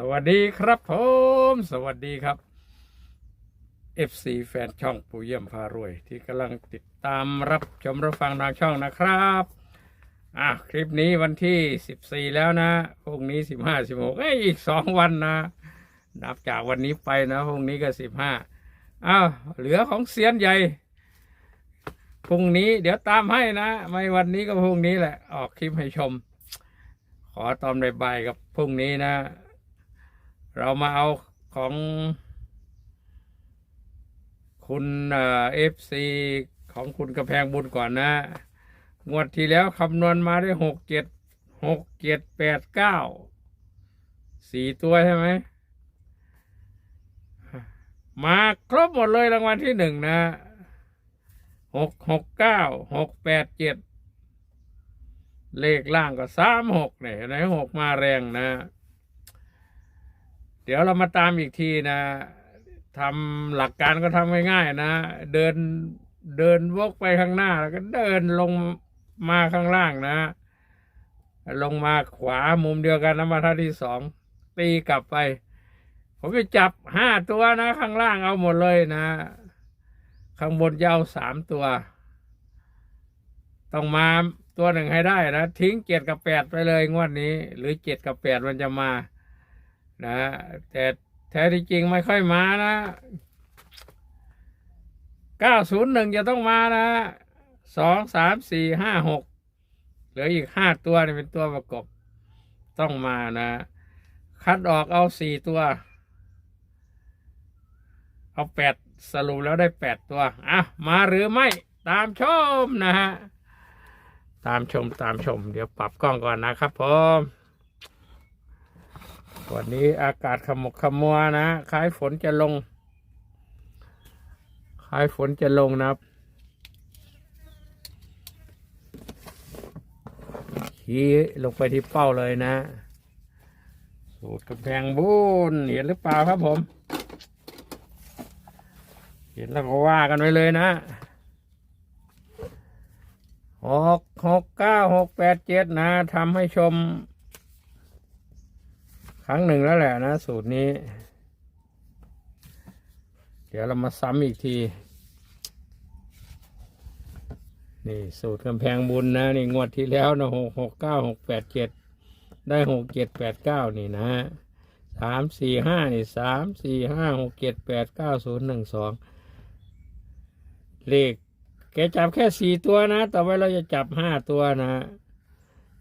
สวัสดีครับผม สวัสดีครับ FC แฟนช่องปู่เยี่ยมพารวย ที่กำลังติดตามรับชมรับฟังทางช่องนะครับอะคลิปนี้วันที่ 14 แล้วนะพรุ่งนี้ 15 16เอ้ยอีกสองวันนะ นับจากวันนี้ไปนะพรุ่งนี้ก็ 15อ้าวเหลือของเซียนใหญ่พรุ่งนี้เดี๋ยวตามให้นะ ไม่วันนี้ก็พรุ่งนี้แหละ ออกคลิปให้ชม ขอตอนใบายกับพรุ่งนี้นะ เรามาเอาของ คุณเอฟซีของคุณกระแพงบุญก่อนนะ งวดที่แล้วคำนวณมาได้หกเจ็ดหกเจ็ดแปดเก้าสี่ตัวใช่ไหมมาครบหมดเลยรางวัลที่หนึ่งนะหกหกเก้าหกแปดเจ็ดเลขล่างก็สามหกเนี่ยไหนหกมาแรงนะ เดี๋ยวเรามาตามอีกทีนะทำหลักการก็ทำง่ายๆนะ เดินเดินวกไปข้างหน้าแล้วก็เดินลงมาข้างล่างนะ ลงมาขวามุมเดียวกันนะมาท่าที่สองตีกลับไป ผมจะจับห้าตัวนะ ข้างล่างเอาหมดเลยนะ ข้างบนจะเอาสามตัว ต้องมาตัวหนึ่งให้ได้นะ ทิ้งเจ็ดกับแปดไปเลยงวดนี้ หรือเจ็ดกับแปดมันจะมา นะ แต่แท้ที่จริงไม่ค่อยมานะเก้าศูนย์หนึ่งจะต้องมานะสองสามสี่ห้าหกเหลืออีกห้าตัวนี่เป็นตัวประกบต้องมานะ คัดออกเอาสี่ตัว เอาแปดสรุปแล้วได้แปดตัว อะ มาหรือไม่ตามชมนะฮะ ตามชมตามชม เดี๋ยวปรับกล้องก่อนนะครับผม วันนี้อากาศขมุกขมัวนะคล้ายฝนจะลง คล้ายฝนจะลงนะครับขี่ลงไปที่เป้าเลยนะสูตรกำแพงบุญเห็นหรือเปล่าครับผม เห็นแล้วก็ว่ากันไว้เลยนะหกหกเก้าหกแปดเจ็ดนะทำให้ชม ครั้งหนึ่งแล้วแหละนะ สูตรนี้ เดี๋ยวเรามาซ้ำอีกที นี่สูตรกำแพงบุญนะ นี่งวดที่แล้วนะหกหกเก้าหกแปดเจ็ดได้หกเจ็ดแปดเก้านี่นะสามสี่ห้านี่สามสี่ห้าหกเจ็ดแปดเก้าศูนย์หนึ่งสองเลขแกจับแค่สี่ตัวนะ ต่อไปเราจะจับห้าตัวนะ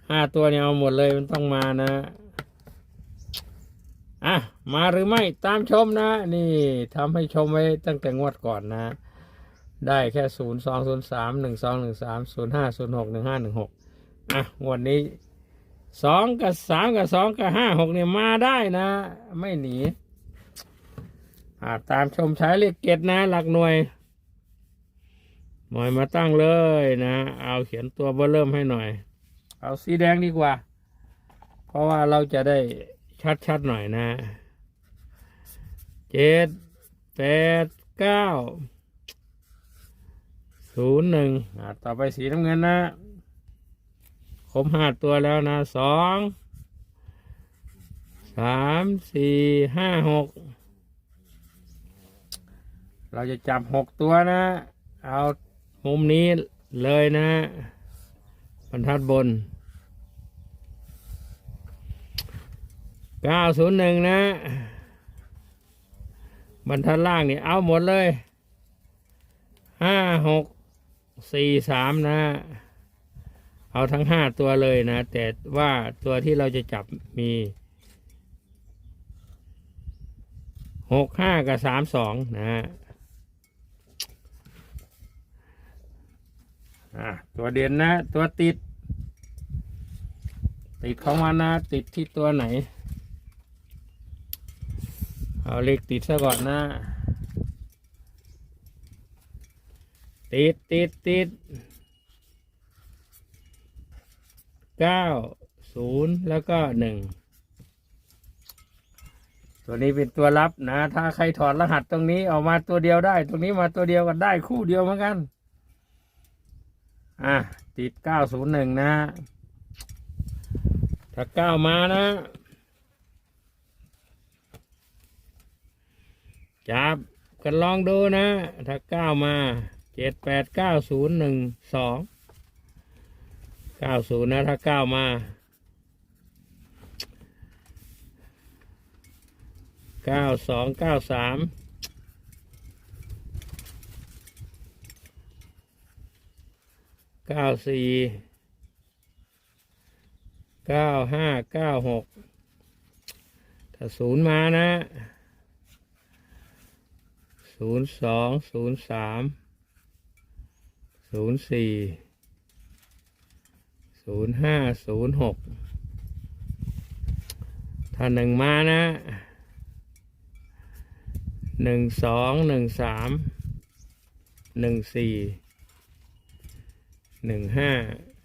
ห้าตัวเนี่ยเอาหมดเลยมันต้องมานะ อะมาหรือไม่ตามชมนะ นี่ทำให้ชมไว้ตั้งแต่งวดก่อนนะ ได้แค่ศูนย์สองศูนย์สามหนึ่งสองหนึ่งสามศูนย์ห้าศูนย์หกหนึ่งห้าหนึ่งหกอะงวดนี้สองกับสามกับสองกับห้าหกเนี่ยมาได้นะ ไม่หนีอะตามชมใช้เลขเกตนะ หลักหน่วยหน่วยมาตั้งเลยนะ เอาเขียนตัวเบอร์เริ่มให้หน่อย เอาสีแดงดีกว่า เพราะว่าเราจะได้ ชัดๆหน่อยนะเจ็ดแปดเก้าศูนย์หนึ่งต่อไปสีน้ำเงินนะครบห้าตัวแล้วนะสองสามสี่ห้าหกเราจะจับหกตัวนะ เอามุมนี้เลยนะบรรทัดบน ก้าศูนย์หนึ่งนะ บรรทัดล่างนี่เอาหมดเลยห้าหกสี่สามนะ เอาทั้งห้าตัวเลยนะ แต่ว่าตัวที่เราจะจับมีหกห้ากับสามสองนะอะตัวเด่นนะ ตัวติด ติดของมันนะ ติดที่ตัวไหน เอาเลขติดซะก่อนนะ ติดติดติดเก้าศูนย์แล้วก็หนึ่งตัวนี้เป็นตัวรับนะ ถ้าใครถอดรหัสตรงนี้ออกมาตัวเดียวได้ ตรงนี้มาตัวเดียวก็ได้คู่เดียวเหมือนกัน อะติดเก้าศูนย์หนึ่งนะ ถ้าเก้ามานะ จับกันลองดูนะ ถ้าเก้ามาเจ็ดแปดเก้าศูนย์หนึ่งสองเก้าศูนย์นะ ถ้าเก้ามาเก้าสองเก้าสามเก้าสี่เก้าห้าเก้าหกถ้าศูนย์มานะ ศูนย์สองศูนย์สามศูนย์สี่ศูนย์ห้าศูนย์หกถ้าหนึ่งมานะหนึ่งสองหนึ่งสามหนึ่งสี่หนึ่งห้า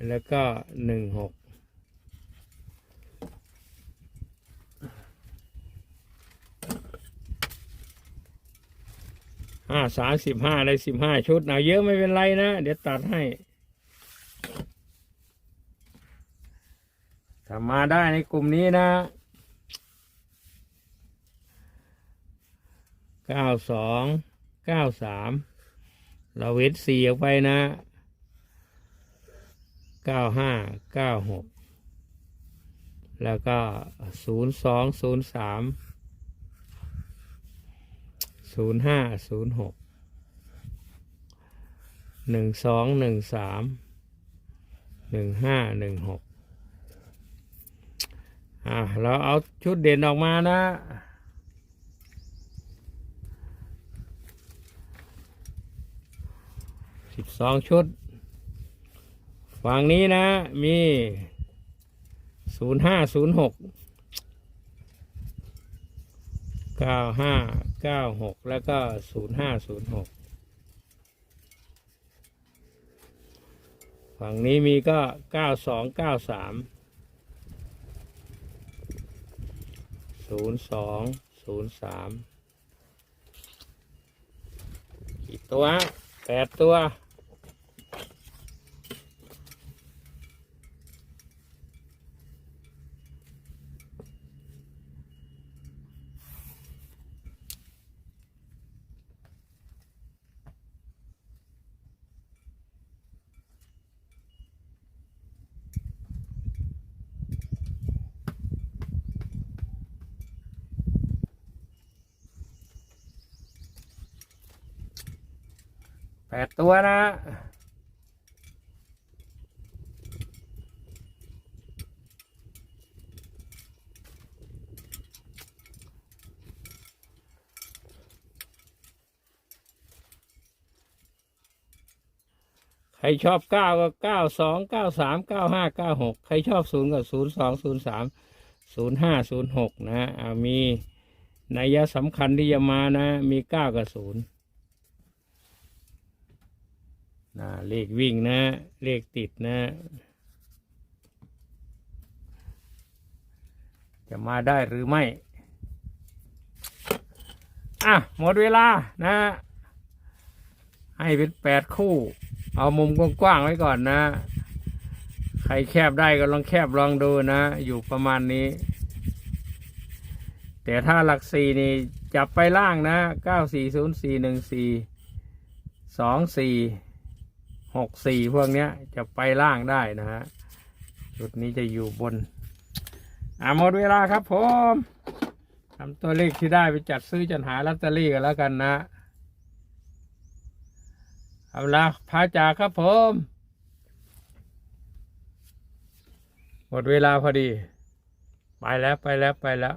แล้วก็หนึ่งหก ห้าสามสิบห้าได้สิบห้าชุดเอาเยอะไม่เป็นไรนะ เดี๋ยวตัดให้ถ้ามาได้ในกลุ่มนี้นะเก้าสองเก้าสามเราเวทสี่ออกไปนะเก้าห้าเก้าหกแล้วก็ศูนย์สองศูนย์สาม ศูนย์ห้าศูนย์หกหนึ่งสองหนึ่งสามหนึ่งห้าหนึ่งหกอะเราเอาชุดเด่นออกมานะ สิบสองชุด ฝั่งนี้นะมีศูนย์ห้าศูนย์หก เก้าห้าเก้าหกแล้วก็ศูนย์ห้าศูนย์หกฝั่งนี้มีก็เก้าสองเก้าสามศูนย์สองศูนย์สามกี่ตัวแปดตัว แปดตัวนะใครชอบเก้าก็เก้าสองเก้าสามเก้าห้าเก้าหกใครชอบศูนย์ก็ศูนย์สองศูนย์สามศูนย์ห้าศูนย์หกนะมีนัยยะสำคัญที่จะมานะ มีเก้ากับศูนย์ นะเลขวิ่งนะ เลขติดนะ จะมาได้หรือไม่ อะ หมดเวลานะ ให้เป็นแปดคู่ เอามุมกว้างๆไว้ก่อนนะ ใครแคบได้ก็ลองแคบลองดูนะ อยู่ประมาณนี้ แต่ถ้าหลักสี่นี่ จับไปล่างนะเก้าสี่ศูนย์สี่หนึ่งสี่สองสี่ หกสี่พวกเนี้ย จะไปล่างได้นะฮะจุดนี้จะอยู่บนอ่าหมดเวลาครับผมทำตัวเลขที่ได้ไปจัดซื้อจัดหาลอตเตอรี่กันแล้วกันนะเอาละพาจากครับผม หมดเวลาพอดี ไปแล้วไปแล้วไปแล้ว